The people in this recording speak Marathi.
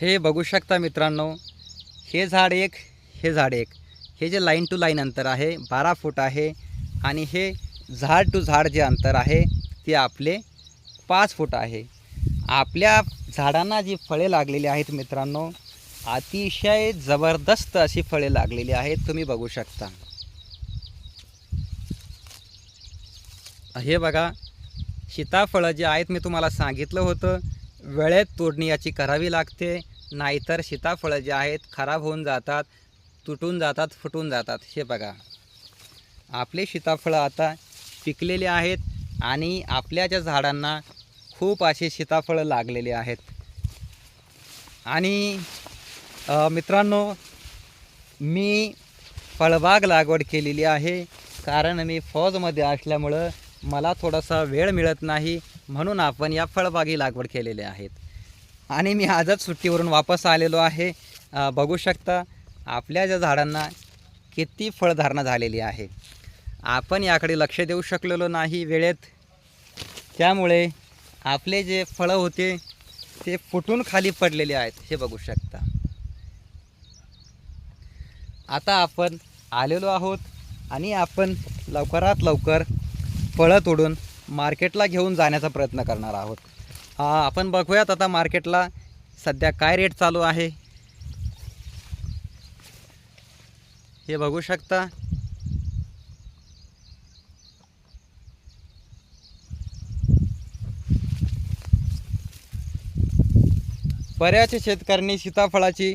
हे बघू शकता मित्रांनो हे झाड एक हे झाड एक. हे जे लाईन टू लाईन अंतर आहे बारा फूट आहे आणि हे झाड टू झाड जे अंतर आहे ते आपले पाच फूट आहे. आपल्या झाडांना जी फळे लागलेली आहेत मित्रांनो अतिशय जबरदस्त अशी फळे लागलेली आहेत तुम्ही बघू शकता. हे बघा सीताफळं जे आहेत मी तुम्हाला सांगितलं होतं वेळेत तोडणी याची करावी लागते नाहीतर सीताफळं जे आहेत खराब होऊन जातात तुटून जातात फुटून जातात. हे बघा. आपले सीताफळं आता पिकलेले आहेत आणि आपल्या ज्या झाडांना खूप असे सीताफळं लागलेले आहेत. आणि मित्रांनो मी फळबाग लागवड केलेली आहे कारण मी फौजमध्ये असल्यामुळं मला थोडासा वेळ मिळत नाही. म्हणून आपण या फळबागी लागवड केलेले आहेत. आणि मी आजच सुट्टीवरून वापस आलेलो आहे. बघू शकता आपल्या ज्या झाडांना किती फळधारणा झालेली आहे. आपण याकडे लक्ष देऊ शकलेलो नाही वेळेत. त्यामुळे आपले जे फळं होते ते फुटून खाली पडलेले आहेत हे बघू शकता. आता आपण आलेलो आहोत आणि आपण लवकरात लवकर फळं तोडून मार्केटला घेऊन जाण्याचा प्रयत्न करणार आहोत. आपण बघूयात आता मार्केटला सध्या काय रेट चालू आहे. हे बघू शकता. बऱ्याच शेतकऱ्यांनी सीताफळाची